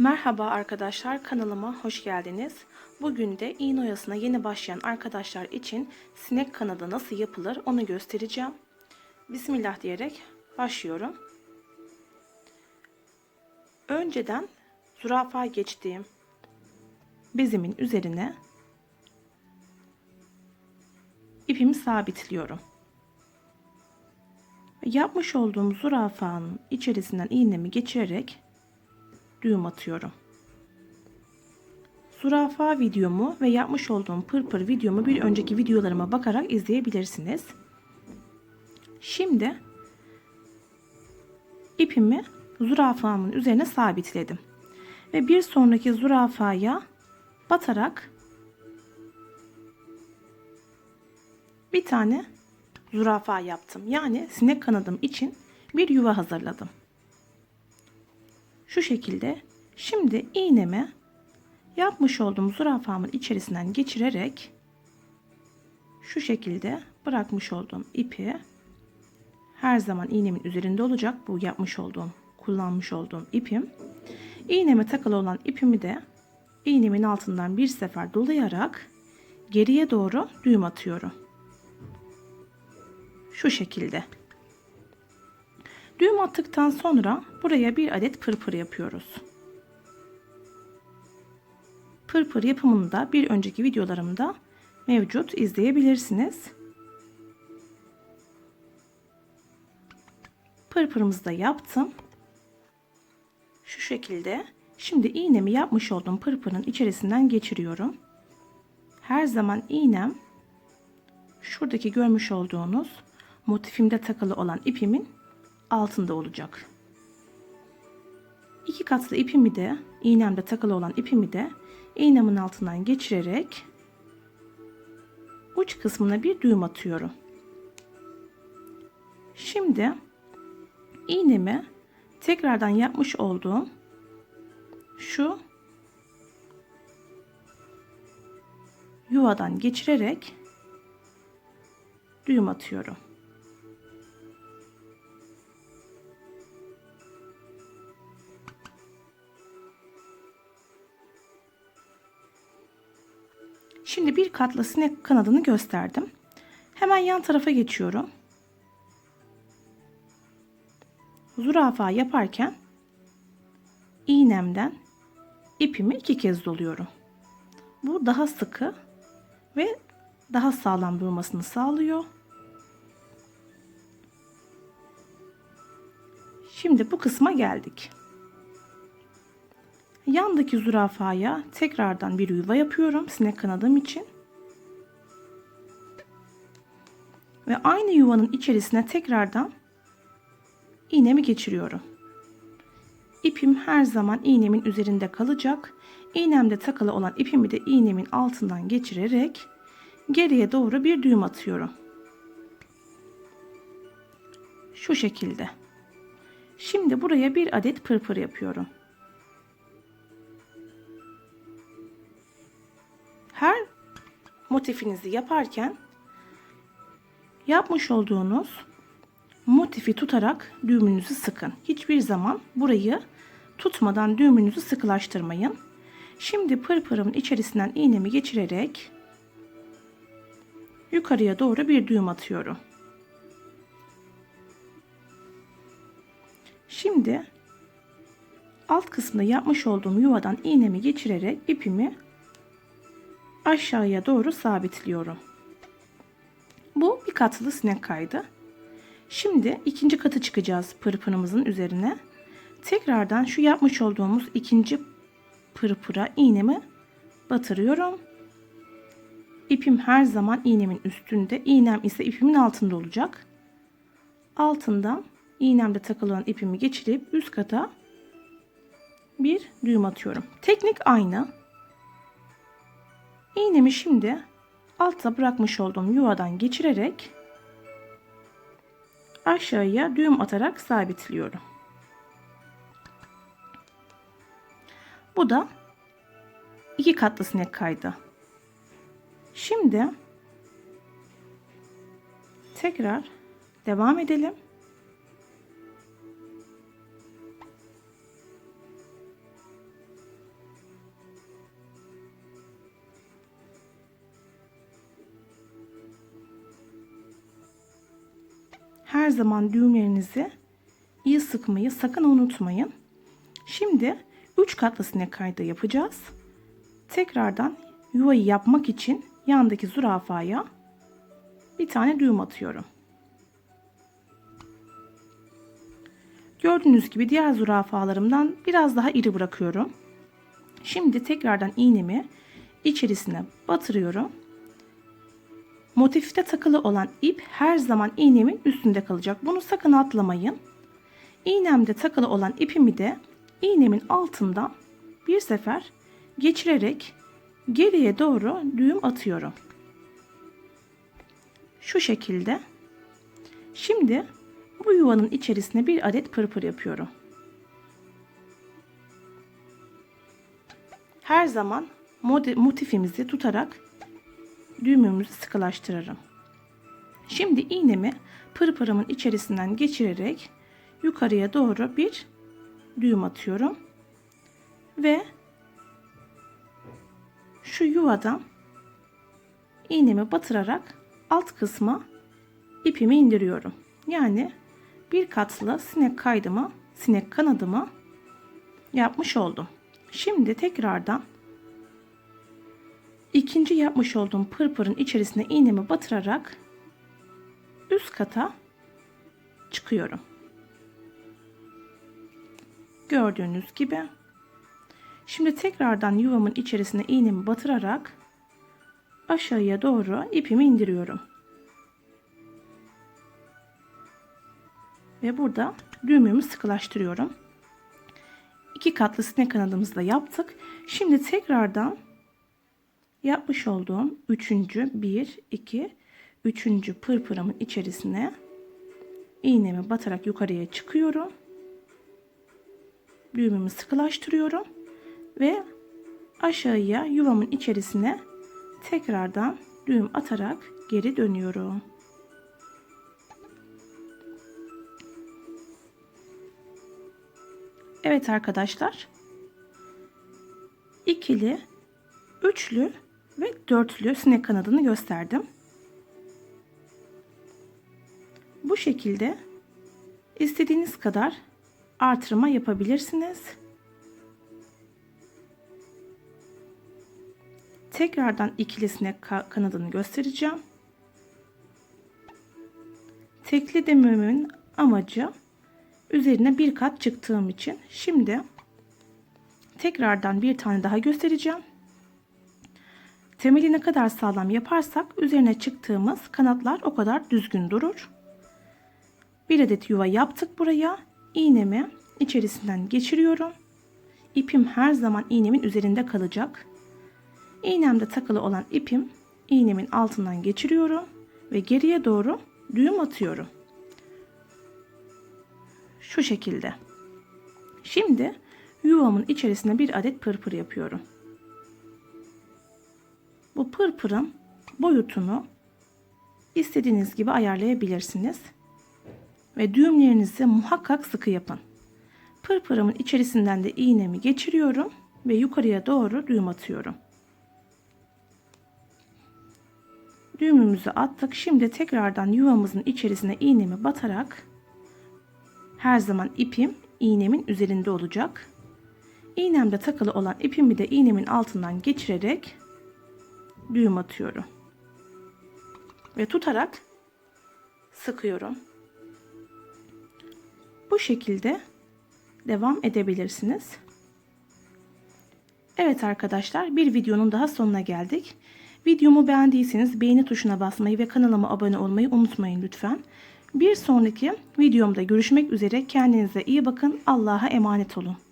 Merhaba arkadaşlar kanalıma hoş geldiniz. Bugün de iğne oyasına yeni başlayan arkadaşlar için sinek kanadı nasıl yapılır onu göstereceğim. Bismillah diyerek başlıyorum. Önceden zürafa geçtiğim bezimin üzerine ipimi sabitliyorum. Yapmış olduğum zürafanın içerisinden iğnemi geçirerek düğüm atıyorum. Zürafa videomu ve yapmış olduğum pırpır videomu bir önceki videolarıma bakarak izleyebilirsiniz. Şimdi ipimi zürafamın üzerine sabitledim. Ve bir sonraki zürafaya batarak bir tane zürafa yaptım. Yani sinek kanadım için bir yuva hazırladım. Şu şekilde. Şimdi iğnemi yapmış olduğum zürafamın içerisinden geçirerek şu şekilde bırakmış olduğum ipi her zaman iğnemin üzerinde olacak. Bu yapmış olduğum, kullanmış olduğum ipim. İğneme takılı olan ipimi de iğnemin altından bir sefer dolayarak geriye doğru düğüm atıyorum. Şu şekilde. Düğüm attıktan sonra buraya bir adet pırpır yapıyoruz. Pırpır yapımını da bir önceki videolarımda mevcut izleyebilirsiniz. Pırpırımızı da yaptım. Şu şekilde. Şimdi iğnemi yapmış olduğum pırpırın içerisinden geçiriyorum. Her zaman iğnem şuradaki görmüş olduğunuz motifimde takılı olan ipimin altında olacak. İki katlı ipimi de iğnemde takılı olan ipimi de iğnemin altından geçirerek uç kısmına bir düğüm atıyorum. Şimdi iğnemi tekrardan yapmış olduğum şu yuvadan geçirerek düğüm atıyorum. Şimdi bir katlı sinek kanadını gösterdim. Hemen yan tarafa geçiyorum. Zürafa yaparken iğnemden ipimi iki kez doluyorum. Bu daha sıkı ve daha sağlam durmasını sağlıyor. Şimdi bu kısma geldik. Yandaki zürafaya tekrardan bir yuva yapıyorum sinek kanadım için. Ve aynı yuvanın içerisine tekrardan iğnemi geçiriyorum. İpim her zaman iğnemin üzerinde kalacak. İğnemde takılı olan ipimi de iğnemin altından geçirerek geriye doğru bir düğüm atıyorum. Şu şekilde. Şimdi buraya bir adet pırpır yapıyorum. Her motifinizi yaparken yapmış olduğunuz motifi tutarak düğümünüzü sıkın. Hiçbir zaman burayı tutmadan düğümünüzü sıkılaştırmayın. Şimdi pırpırımın içerisinden iğnemi geçirerek yukarıya doğru bir düğüm atıyorum. Şimdi alt kısmında yapmış olduğum yuvadan iğnemi geçirerek ipimi aşağıya doğru sabitliyorum. Bu bir katlı sinek kaydı. Şimdi ikinci katı çıkacağız pırpırımızın üzerine. Tekrardan şu yapmış olduğumuz ikinci pırpıra iğnemi batırıyorum. İpim her zaman iğnemin üstünde, iğnem ise ipimin altında olacak. Altından iğnemde takılan ipimi geçirip üst kata bir düğüm atıyorum. Teknik aynı. İğnemi şimdi altta bırakmış olduğum yuvadan geçirerek aşağıya düğüm atarak sabitliyorum. Bu da iki katlı sinek kaydı. Şimdi tekrar devam edelim. Her zaman düğümlerinizi iyi sıkmayı sakın unutmayın. Şimdi 3 katlı sinek kaydı yapacağız. Tekrardan yuvayı yapmak için yandaki zürafaya bir tane düğüm atıyorum. Gördüğünüz gibi diğer zürafalarımdan biraz daha iri bırakıyorum. Şimdi tekrardan iğnemi içerisine batırıyorum. Motifte takılı olan ip her zaman iğnemin üstünde kalacak. Bunu sakın atlamayın. İğnemde takılı olan ipimi de iğnemin altından bir sefer geçirerek geriye doğru düğüm atıyorum. Şu şekilde. Şimdi bu yuvanın içerisine bir adet pırpır yapıyorum. Her zaman motifimizi tutarak düğümümüzü sıkılaştırırım. Şimdi iğnemi pırpırımın içerisinden geçirerek yukarıya doğru bir düğüm atıyorum. Ve şu yuvadan iğnemi batırarak alt kısma ipimi indiriyorum. Yani bir katlı sinek kaydımı, sinek kanadımı yapmış oldum. Şimdi tekrardan ikinci yapmış olduğum pırpırın içerisine iğnemi batırarak üst kata çıkıyorum. Gördüğünüz gibi. Şimdi tekrardan yuvamın içerisine iğnemi batırarak aşağıya doğru ipimi indiriyorum. Ve burada düğümümü sıkılaştırıyorum. İki katlı sinek kanadımızı da yaptık. Şimdi tekrardan yapmış olduğum üçüncü bir iki üçüncü pırpırımın içerisine iğnemi batarak yukarıya çıkıyorum. Düğümümü sıkılaştırıyorum ve aşağıya yuvamın içerisine tekrardan düğüm atarak geri dönüyorum. Evet arkadaşlar. ikili, üçlü ve dörtlü sinek kanadını gösterdim. Bu şekilde istediğiniz kadar artırma yapabilirsiniz. Tekrardan ikili sinek kanadını göstereceğim. Tekli dememin amacı üzerine bir kat çıktığım için şimdi tekrardan bir tane daha göstereceğim. Temeli ne kadar sağlam yaparsak üzerine çıktığımız kanatlar o kadar düzgün durur. Bir adet yuva yaptık buraya. İğnemi içerisinden geçiriyorum. İpim her zaman iğnemin üzerinde kalacak. İğnemde takılı olan ipim iğnemin altından geçiriyorum ve geriye doğru düğüm atıyorum. Şu şekilde. Şimdi yuvamın içerisine bir adet pırpır yapıyorum. Bu pırpırın boyutunu istediğiniz gibi ayarlayabilirsiniz. Ve düğümlerinizi muhakkak sıkı yapın. Pırpırımın içerisinden de iğnemi geçiriyorum ve yukarıya doğru düğüm atıyorum. Düğümümüzü attık. Şimdi tekrardan yuvamızın içerisine iğnemi batarak her zaman ipim iğnemin üzerinde olacak. İğnemde takılı olan ipimi de iğnemin altından geçirerek düğüm atıyorum. Ve tutarak sıkıyorum. Bu şekilde devam edebilirsiniz. Evet arkadaşlar bir videonun daha sonuna geldik. Videomu beğendiyseniz beğeni tuşuna basmayı ve kanalıma abone olmayı unutmayın lütfen. Bir sonraki videomda görüşmek üzere. Kendinize iyi bakın. Allah'a emanet olun.